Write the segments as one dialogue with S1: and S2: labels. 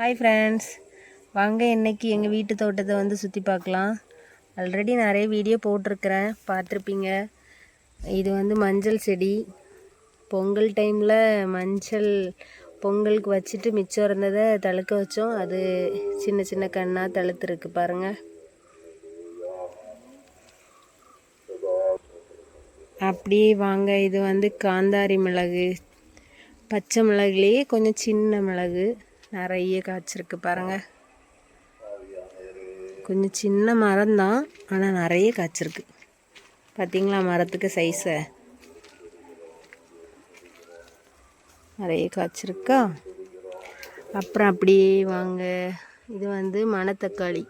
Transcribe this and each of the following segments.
S1: Hi friends வாங்க இன்றைக்கி எங்கள் வீட்டு தோட்டத்தை வந்து சுற்றி பார்க்கலாம். ஆல்ரெடி நிறைய வீடியோ போட்டிருக்கிறேன். பார்த்துருப்பீங்க. இது வந்து மஞ்சள் செடி. பொங்கல் டைமில் மஞ்சள் பொங்கலுக்கு வச்சுட்டு மிச்சம் இருந்ததை தழுக்க வச்சோம். அது சின்ன சின்ன கண்ணாக தழுத்துருக்கு பாருங்கள் அப்படியே வாங்க இது வந்து காந்தாரி மிளகு. பச்சை மிளகுலேயே கொஞ்சம் சின்ன மிளகு. நிறைய காய்ச்சிருக்கு பாருங்க. கொஞ்சம் சின்ன மரம் தான் ஆனால் நிறைய காய்ச்சிருக்கு. பார்த்தீங்களா மரத்துக்கு சைஸை நிறைய காய்ச்சிருக்கா? அப்புறம் அப்படியே வாங்க. இது வந்து மணத்தக்காளி.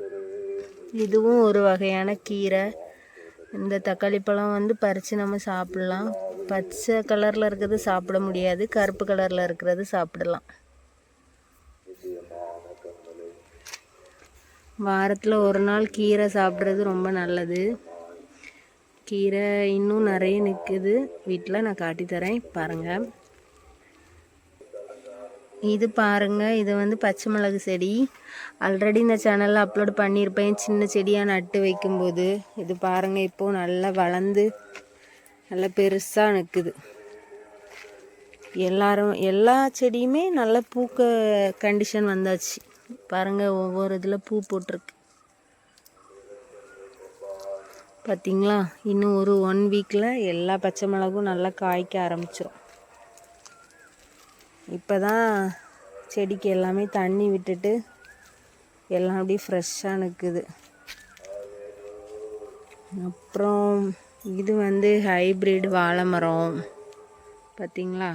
S1: இதுவும் ஒரு வகையான கீரை. இந்த தக்காளி பழம் வந்து பறித்து நம்ம சாப்பிட்லாம். பச்சை கலரில் இருக்கிறது சாப்பிட முடியாது கருப்பு கலரில் இருக்கிறது சாப்பிடலாம். வாரத்தில் ஒரு நாள் கீரை சாப்பிட்றது ரொம்ப நல்லது. கீரை இன்னும் நிறைய நிற்குது வீட்டில் நான் காட்டித்தரேன் பாருங்கள் இது பாருங்க. இது வந்து பச்சை மிளகு செடி. ஆல்ரெடி இந்த சேனலில் அப்லோட் பண்ணியிருப்பேன். சின்ன செடியாக நட்டு வைக்கும்போது. இது பாருங்கள் இப்போது நல்லா வளர்ந்து நல்லா பெருசாக நிற்குது எல்லாரும் எல்லா செடியுமே நல்ல பூக்க கண்டிஷன் வந்தாச்சு. பாருங்கள் ஒவ்வொரு இதில் பூ போட்டிருக்கு. பார்த்திங்களா இன்னும் ஒரு ஒன் வீக்கில் எல்லா பச்சை மிளகும் நல்லா காய்க்க ஆரம்பிச்சிடும் இப்போ தான் செடிக்கு எல்லாமே தண்ணி விட்டுட்டு எல்லாம் அப்படியே ஃப்ரெஷ்ஷாக நிற்குது அப்புறம் இது வந்து ஹைப்ரிட் வாழை மரம் பார்த்திங்களா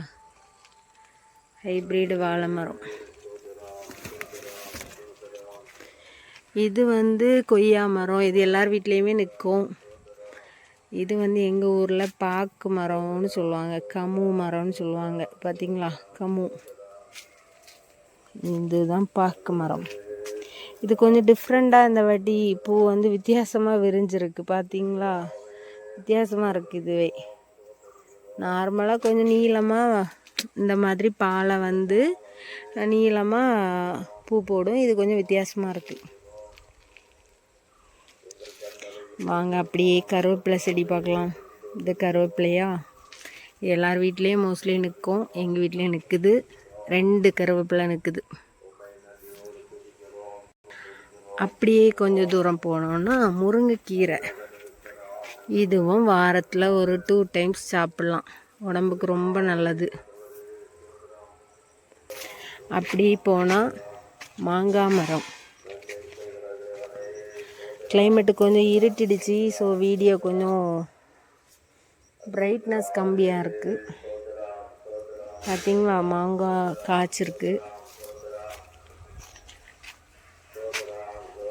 S1: ஹைப்ரிட் வாழை மரம் இது வந்து கொய்யா மரம். இது எல்லார் வீட்லேயுமே நிற்கும் இது வந்து எங்கள் ஊரில் பாக்கு மரம்னு சொல்லுவாங்க. கமு மரம்னு சொல்லுவாங்க. பார்த்தீங்களா கமு. இதுதான் பாக்கு மரம். இது கொஞ்சம் டிஃப்ரெண்ட்டாக இந்த வாட்டி பூ வந்து வித்தியாசமாக விரிஞ்சிருக்கு. பார்த்தீங்களா வித்தியாசமாக இருக்குது இதுவே. நார்மலாக கொஞ்சம் நீளமாக இந்த மாதிரி பாலை வந்து நீளமாக பூ போடும். இது கொஞ்சம் வித்தியாசமாக இருக்குது வாங்க அப்படியே கருவேப்பிலை செடி பார்க்கலாம். இது கருவேப்பிலையா? எல்லார் வீட்லேயும் மோஸ்ட்லி நிற்கும் எங்கள் வீட்லேயும் நிற்குது ரெண்டு கருவேப்பிலை நிற்குது அப்படியே கொஞ்சம் தூரம் போனோன்னா முருங்கைக்கீரை. இதுவும் வாரத்தில் ஒரு டூ டைம்ஸ் சாப்பிட்லாம். உடம்புக்கு ரொம்ப நல்லது. அப்படி போனால் மாங்காய் மரம். கிளைமேட்டு கொஞ்சம் இருட்டிடுச்சு. ஸோ வீடியோ கொஞ்சம் பிரைட்னஸ் கம்மியாக இருக்குது பார்த்திங்களா மாங்காய் காய்ச்சிருக்கு.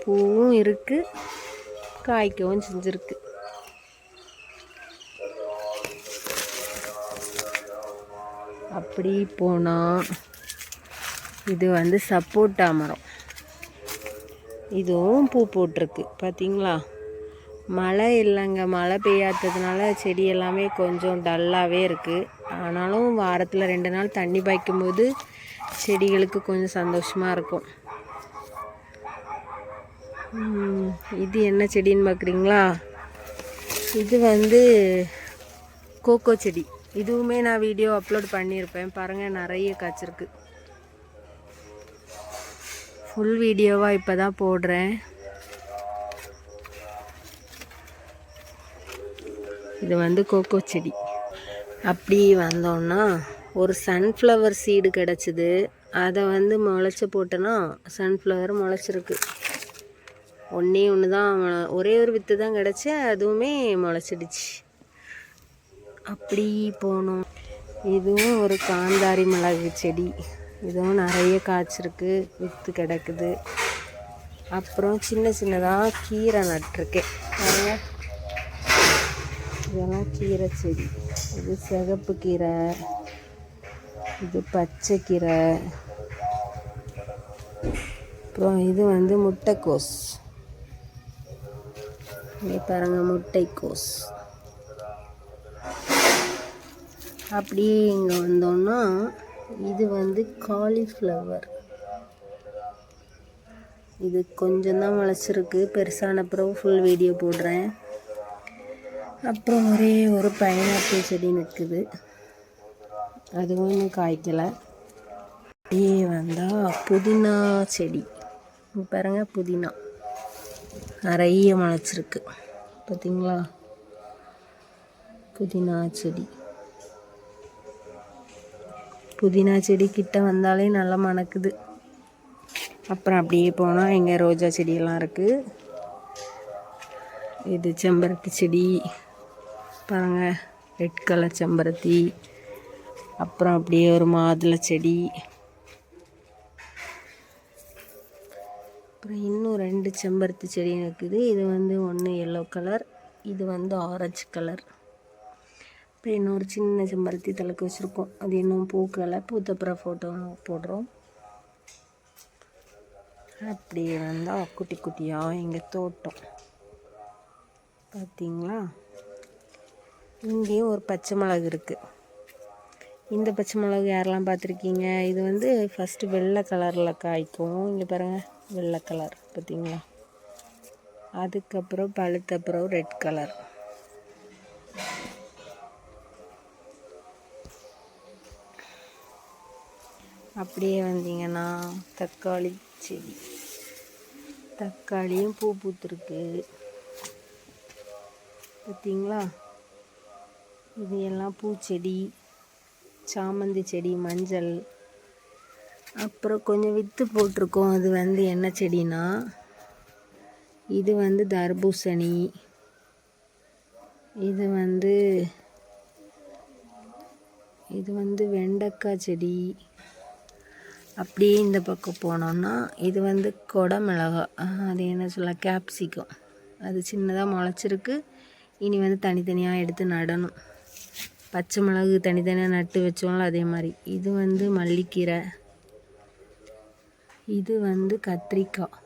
S1: பூவும் இருக்குது காய்க்கவும் செஞ்சுருக்கு. அப்படி போனால் இது வந்து சப்போட்டா மரம். இதுவும் பூ போட்டிருக்கு பார்த்தீங்களா மழை இல்லைங்க. மழை பெய்யாததுனால செடி எல்லாமே கொஞ்சம் டல்லாகவே இருக்குது ஆனாலும் வாரத்தில் ரெண்டு நாள் தண்ணி பாய்க்கும்போது செடிகளுக்கு கொஞ்சம் சந்தோஷமாக இருக்கும். இது என்ன செடின்னு பார்க்குறீங்களா இது வந்து கோகோ செடி. இதுவுமே நான் வீடியோ அப்லோட் பண்ணியிருப்பேன். பாருங்கள் நிறைய காய்ச்சிருக்கு. ஃபுல் வீடியோவாக இப்போ தான் போடுறேன். இது வந்து கோகோ செடி. அப்படி வந்தோன்னா ஒரு சன்ஃப்ளவர் சீடு கிடச்சிது. அதை வந்து முளைச்சி போட்டேன்னா சன்ஃப்ளவர் முளைச்சிருக்கு. ஒன்றே ஒன்று தான் ஒரே ஒரு வித்து தான் கிடச்சி அதுவுமே முளைச்சிடுச்சு. அப்படி போனோம். இதுவும் ஒரு காந்தாரி மிளகு செடி. இதுவும் நிறைய காய்ச்சிருக்கு வித்து கிடக்குது. அப்புறம் சின்ன சின்னதாக கீரை நட்டிருக்கேன். இதெல்லாம் கீரை செடி. இது சிகப்பு கீரை. இது பச்சை கீரை. அப்புறம் இது வந்து முட்டைக்கோஸ். இங்கே பாருங்க முட்டைக்கோஸ். அப்படியே இங்கே வந்தோன்னா இது வந்து காலிஃப்ளவர் இது கொஞ்சம் தான் முளைச்சிருக்கு. பெருசான பிறகு ஃபுல் வீடியோ போடுறேன். அப்புறம் ஒரே ஒரு பைனாப்பிள் செடி நிற்குது அதுவும் இன்னும் காய்க்கலை. அப்படியே வந்தால் புதினா செடி. பாருங்க புதினா. நிறைய முளைச்சிருக்கு. பார்த்தீங்களா புதினா செடி. புதினா செடி கிட்ட வந்தாலே நல்லா மணக்குது. அப்புறம் அப்படியே போனால் எங்கள் ரோஜா செடியெல்லாம் இருக்குது இது செம்பருத்தி செடி. பாருங்கள் ரெட் கலர் செம்பருத்தி. அப்புறம் அப்படியே ஒரு மாதுளை செடி. அப்புறம் இன்னும் ரெண்டு செம்பருத்தி செடி இருக்குது. இது வந்து ஒன்று எல்லோ கலர் இது வந்து ஆரஞ்சு கலர் அப்புறம் இன்னொரு சின்ன செம்பருத்தி தலைக்கு வச்சுருக்கோம். அது இன்னும் பூக்கலை. பூத்தப்புறம் ஃபோட்டோ போடுறோம். அப்படியே வந்தால் குட்டி குட்டியாக எங்கள் தோட்டம். பார்த்தீங்களா இங்கேயும் ஒரு பச்சை மிளகு இருக்குது இந்த பச்சை மிளகு யாரெல்லாம் பார்த்துருக்கீங்க? இது வந்து ஃபஸ்ட்டு வெள்ளை கலரில் காய்க்கும். இங்கே பாருங்கள் வெள்ளை கலர் பார்த்தீங்களா அதுக்கப்புறம் பழுத்தப்புறம் ரெட் கலர் அப்படியே வந்தீங்கன்னா தக்காளி செடி. தக்காளியும் பூ பூத்துருக்கு. பார்த்தீங்களா இது எல்லாம் பூச்செடி சாமந்தி செடி மஞ்சள். அப்புறம் கொஞ்சம் விற்று போட்டிருக்கோம். அது வந்து என்ன செடினா இது வந்து தர்பூசணி. இது வந்து இது வந்து வெண்டைக்காய் செடி. அப்படியே இந்த பக்கம் போனோம்னா இது வந்து கொடை மிளகா அது என்ன சொல்ல கேப்சிகம் அது சின்னதாக முளைச்சிருக்கு. இனி வந்து தனித்தனியாக எடுத்து நடணும். பச்சை மிளகு தனித்தனியாக நட்டு வச்சோம்ல அதே மாதிரி. இது வந்து மல்லிக்கீரை. இது வந்து கத்திரிக்காய்.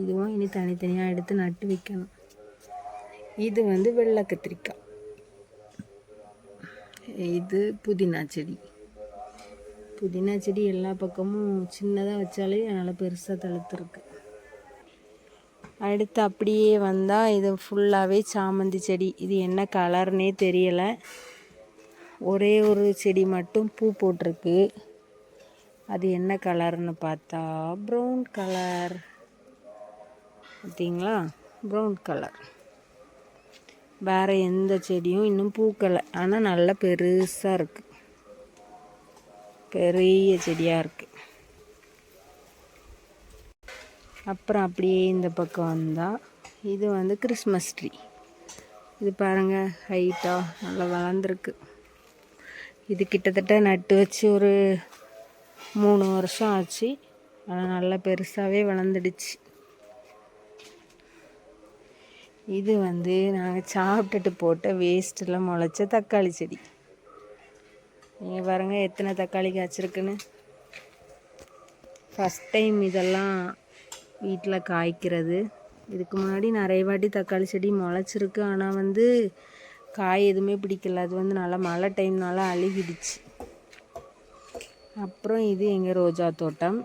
S1: இதுவும் இனி தனித்தனியாக எடுத்து நட்டு வைக்கணும். இது வந்து வெள்ளை கத்திரிக்காய். இது புதினா செடி. புதினா செடி எல்லா பக்கமும் சின்னதாக வச்சாலே நல்லா பெருசாக தழுத்துருக்கு அடுத்து அப்படியே வந்தால் இது ஃபுல்லாகவே சாமந்தி செடி. இது என்ன கலர்னே தெரியலை. ஒரே ஒரு செடி மட்டும் பூ போட்டிருக்கு. அது என்ன கலர்னு பார்த்தா ப்ரௌன் கலர் பார்த்தீங்களா? ப்ரௌன் கலர் வேறு எந்த செடியும் இன்னும் பூக்கலை. ஆனால் நல்லா பெருசாக இருக்குது பெரிய செடியாக இருக்குது அப்புறம் அப்படியே இந்த பக்கம் வந்தால் இது வந்து கிறிஸ்மஸ் ட்ரீ. இது பாருங்கள் ஹைட்டாக நல்லா வளர்ந்துருக்கு. இது கிட்டத்தட்ட நட்டு வச்சு ஒரு மூணு வருஷம் ஆச்சு. ஆனால் நல்லா பெருசாகவே வளர்ந்துடுச்சு. இது வந்து நாங்கள் சாப்பிட்டுட்டு போட்ட வேஸ்ட்டில் முளைச்ச தக்காளி செடி. நீங்கள் பாருங்கள் எத்தனை தக்காளி காய்ச்சிருக்குன்னு ஃபஸ்ட் டைம் இதெல்லாம் வீட்டில் காய்க்கிறது. இதுக்கு முன்னாடி நிறைய வாட்டி தக்காளி செடி முளைச்சிருக்கு. ஆனால் வந்து காய் எதுவுமே பிடிக்கல. அது வந்து நல்லா மழை டைம்னால அழுகிடுச்சு. அப்புறம் இது எங்கள் ரோஜா தோட்டம்.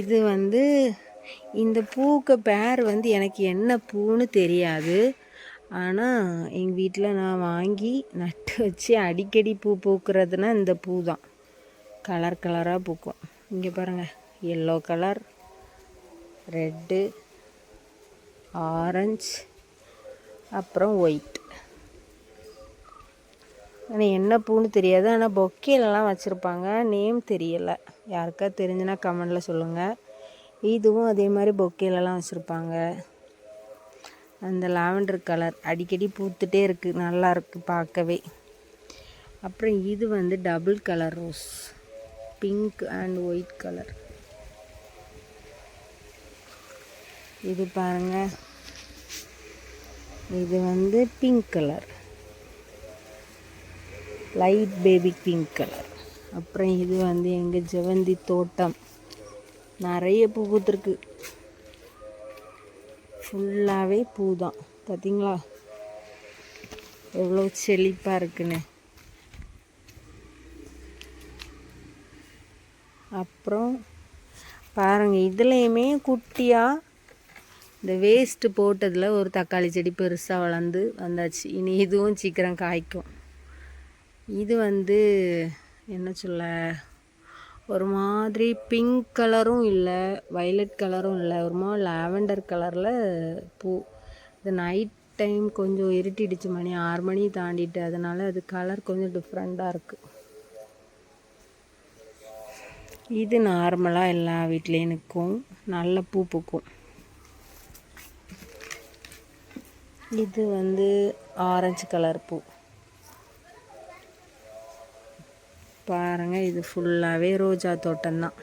S1: இது வந்து இந்த பூக்கு பேர் வந்து எனக்கு என்ன பூன்னு தெரியாது. ஆனால் எங்கள் வீட்டில் நான் வாங்கி நட்டு வச்சு அடிக்கடி பூ பூக்கிறதுனா இந்த பூ தான் கலர் கலராக பூக்கும். இங்கே பாருங்கள் எல்லோ கலர் ரெட்டு ஆரஞ்ச் அப்புறம் ஒயிட் ஆனால் என்ன பூன்னு தெரியாது. ஆனால் பொக்கேலலாம் வச்சுருப்பாங்க. நேம் தெரியலை. யாருக்கா தெரிஞ்சுன்னா கமெண்டில் சொல்லுங்கள் இதுவும் அதே மாதிரி பொக்கேலலாம் வச்சுருப்பாங்க. அந்த லாவெண்டர் கலர் அடிக்கடி பூத்துட்டே இருக்குது நல்லா இருக்குது பார்க்கவே. அப்புறம் இது வந்து double colour rose. Pink and white colour. இது பாருங்கள் இது வந்து pink colour. Light baby pink colour. அப்புறம் இது வந்து எங்கள் ஜெவந்தி தோட்டம். நிறைய பூ பூத்துருக்கு. ஃபுல்லாகவே பூ தான் பார்த்தீங்களா எவ்வளோ செழிப்பாக இருக்குன்னு. அப்புறம் பாருங்கள் இதுலேயுமே குட்டியாக இந்த வேஸ்ட்டு போட்டதில் ஒரு தக்காளி செடி பெருசாக வளர்ந்து வந்தாச்சு. இனி இதுவும் சீக்கிரம் காய்க்கும். இது வந்து என்ன சொல்ல ஒரு மாதிரி பிங்க் கலரும் இல்லை வைலட் கலரும் இல்லை. ஒரு மாதிரி லாவெண்டர் கலரில் பூ. இது நைட் டைம் கொஞ்சம் இருட்டிடுச்சு மணி. ஆறு மணி தாண்டிட்டு அதனால் அது கலர் கொஞ்சம் டிஃப்ரெண்ட்டாக இருக்குது இது நார்மலாக எல்லா வீட்லேயும் நிற்கும் நல்ல பூ பூக்கும். இது வந்து ஆரஞ்சு கலர் பூ. பாருங்கள் இது ஃபுல்லாகவே ரோஜா தோட்டம்தான்.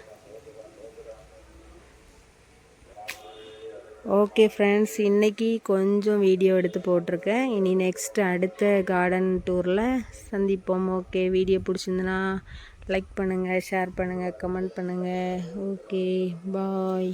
S1: ஓகே ஃப்ரெண்ட்ஸ் இன்றைக்கி கொஞ்சம் வீடியோ எடுத்து போட்டிருக்கேன். இனி நெக்ஸ்ட் அடுத்த கார்டன் டூரில் சந்திப்போம். ஓகே வீடியோ பிடிச்சிருந்துன்னா லைக் பண்ணுங்கள் ஷேர் பண்ணுங்கள் கமெண்ட் பண்ணுங்கள் ஓகே பாய்